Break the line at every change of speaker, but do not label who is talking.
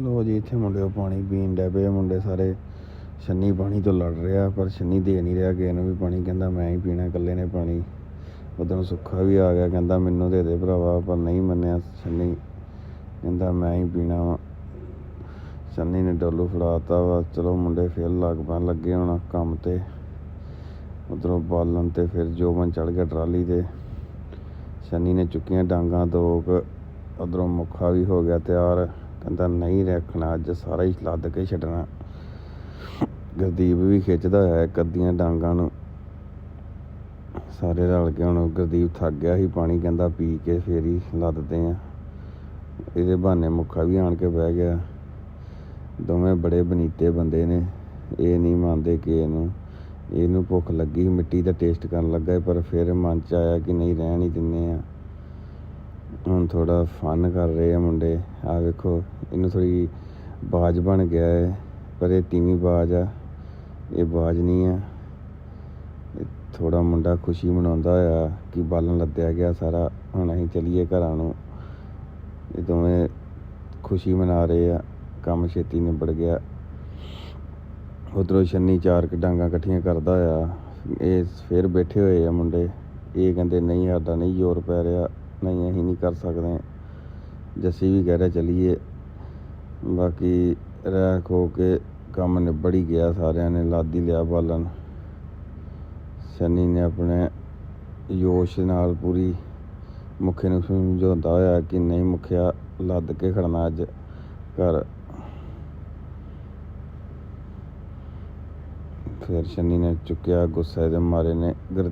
ਲੋ ਜੀ, ਇੱਥੇ ਮੁੰਡੇ ਉਹ ਪਾਣੀ ਪੀਣ ਡੈ ਪਏ ਮੁੰਡੇ ਸਾਰੇ ਛੰਨੀ ਪਾਣੀ ਤੋਂ ਲੜ ਰਿਹਾ ਪਰ ਛੰਨੀ ਦੇ ਨਹੀਂ ਰਿਹਾ, ਕਿਸੇ ਨੂੰ ਵੀ ਪਾਣੀ, ਕਹਿੰਦਾ ਮੈਂ ਹੀ ਪੀਣਾ, ਇਕੱਲੇ ਨੇ ਪਾਣੀ। ਉਦੋਂ ਸੁੱਖਾ ਵੀ ਆ ਗਿਆ, ਕਹਿੰਦਾ ਮੈਨੂੰ ਦੇ ਦੇ ਭਰਾਵਾ, ਪਰ ਨਹੀਂ ਮੰਨਿਆ ਛੰਨੀ ਕਹਿੰਦਾ ਮੈਂ ਹੀ ਪੀਣਾ ਵਾ। ਛੰਨੀ ਨੇ ਡੋਲੂ ਫੜਾਤਾ ਵਾ, ਚਲੋ ਮੁੰਡੇ ਫੇਰ ਲੱਗ ਪੈਣ ਲੱਗੇ ਹੁਣ ਕੰਮ ਤੇ। ਉਧਰੋਂ ਬਾਲਣ ਤੇ ਫਿਰ ਜੋਬਨ ਚੜ ਗਿਆ ਟਰਾਲੀ ਤੇ। ਸ਼ਨੀ ਨੇ ਚੁੱਕੀਆਂ ਡਾਂਗਾਂ ਦੋਕ ਕੁ, ਉਧਰੋਂ ਮੁੱਖਾ ਵੀ ਹੋ ਗਿਆ ਤਿਆਰ। ਕਹਿੰਦਾ, ਨਹੀਂ ਰੱਖਣਾ, ਅੱਜ ਸਾਰਾ ਹੀ ਲੱਦ ਕੇ ਛੱਡਣਾ। ਗੁਰਦੀਪ ਵੀ ਖਿੱਚਦਾ ਹੋਇਆ ਕੱਦੀਆਂ ਡਾਂਗਾਂ ਨੂੰ। ਸਾਰੇ ਰਲ ਕੇ ਹੁਣ ਗੁਰਦੀਪ ਥੱਕ ਗਿਆ ਸੀ, ਪਾਣੀ ਕਹਿੰਦਾ, ਪੀ ਕੇ ਫੇਰ ਹੀ ਲੱਦਦੇ ਆ। ਇਹਦੇ ਬਹਾਨੇ ਮੁੱਖਾ ਵੀ ਆਣ ਕੇ ਬਹਿ ਗਿਆ। ਦੋਵੇਂ ਬੜੇ ਬਨੀਤੇ ਬੰਦੇ ਨੇ। ਇਹ ਨਹੀਂ ਮੰਨਦੇ ਕਿ ਇਹਨੂੰ ਇਹਨੂੰ ਭੁੱਖ ਲੱਗੀ, ਮਿੱਟੀ ਦਾ ਟੇਸਟ ਕਰਨ ਲੱਗਾ ਪਰ ਫਿਰ ਮਨ ਚ ਆਇਆ ਕਿ ਨਹੀਂ, ਰਹਿਣ ਹੀ ਦਿੰਨੇ ਆ। ਹੁਣ ਥੋੜਾ ਫਨ ਕਰ ਰਹੇ ਆ ਮੁੰਡੇ। ਆ ਵੇਖੋ, ਇਹਨੂੰ ਥੋੜੀ ਬਾਜ ਬਣ ਗਿਆ ਹੈ ਪਰ ਇਹ ਤੀਵੀਂ ਬਾਜ ਆ, ਇਹ ਬਾਜ ਨਹੀਂ ਆ। ਥੋੜਾ ਮੁੰਡਾ ਖੁਸ਼ੀ ਮਨਾਉਂਦਾ ਆ ਕਿ ਬਾਲਣ ਲੱਦਿਆ ਗਿਆ ਸਾਰਾ। ਹੁਣ ਅਸੀਂ ਚਲੀਏ ਘਰਾਂ ਨੂੰ। ਇਹ ਦੋਵੇਂ ਖੁਸ਼ੀ ਮਨਾ ਰਹੇ ਆ, ਕੰਮ ਛੇਤੀ ਨਿਬੜ ਗਿਆ। ਉਧਰੋਂ ਛੰਨੀ ਚਾਰ ਕੁ ਡਾਂਗਾਂ ਇਕੱਠੀਆਂ ਕਰਦਾ ਆ। ਇਹ ਫਿਰ ਬੈਠੇ ਹੋਏ ਆ ਮੁੰਡੇ। ਇਹ ਕਹਿੰਦੇ, ਨਹੀਂ, ਸਾਡਾ ਨਹੀਂ ਜ਼ੋਰ ਪੈ ਰਿਹਾ। ਨਹੀਂ, ਅਸੀਂ ਨਹੀਂ ਕਰ ਸਕਦੇ। ਜੱਸੀ ਵੀ ਕਹਿ ਰਿਹਾ, ਚਲੀਏ। ਬਾਕੀ ਰਹਿ ਖੋ ਕੇ ਕੰਮ ਨਿਬੜ ਹੀ ਗਿਆ ਸਾਰਿਆਂ ਨੇ, ਲਾਦੀ ਲਿਆ ਬਾਲਣ। ਸ਼ਨੀ ਨੇ ਆਪਣੇ ਯੋਸ਼ ਨਾਲ ਪੂਰੀ ਮੁਖੇ ਨੂੰ ਸਮਝਾਉਂਦਾ ਹੋਇਆ ਕਿ ਨਹੀਂ ਮੁਖਿਆ, ਲੱਦ ਕੇ ਖੜਨਾ ਅੱਜ ਘਰ। ਫਿਰ ਸ਼ਨੀ ਨੇ ਚੁੱਕਿਆ, ਗੁੱਸੇ ਦੇ ਮਾਰੇ ਨੇ।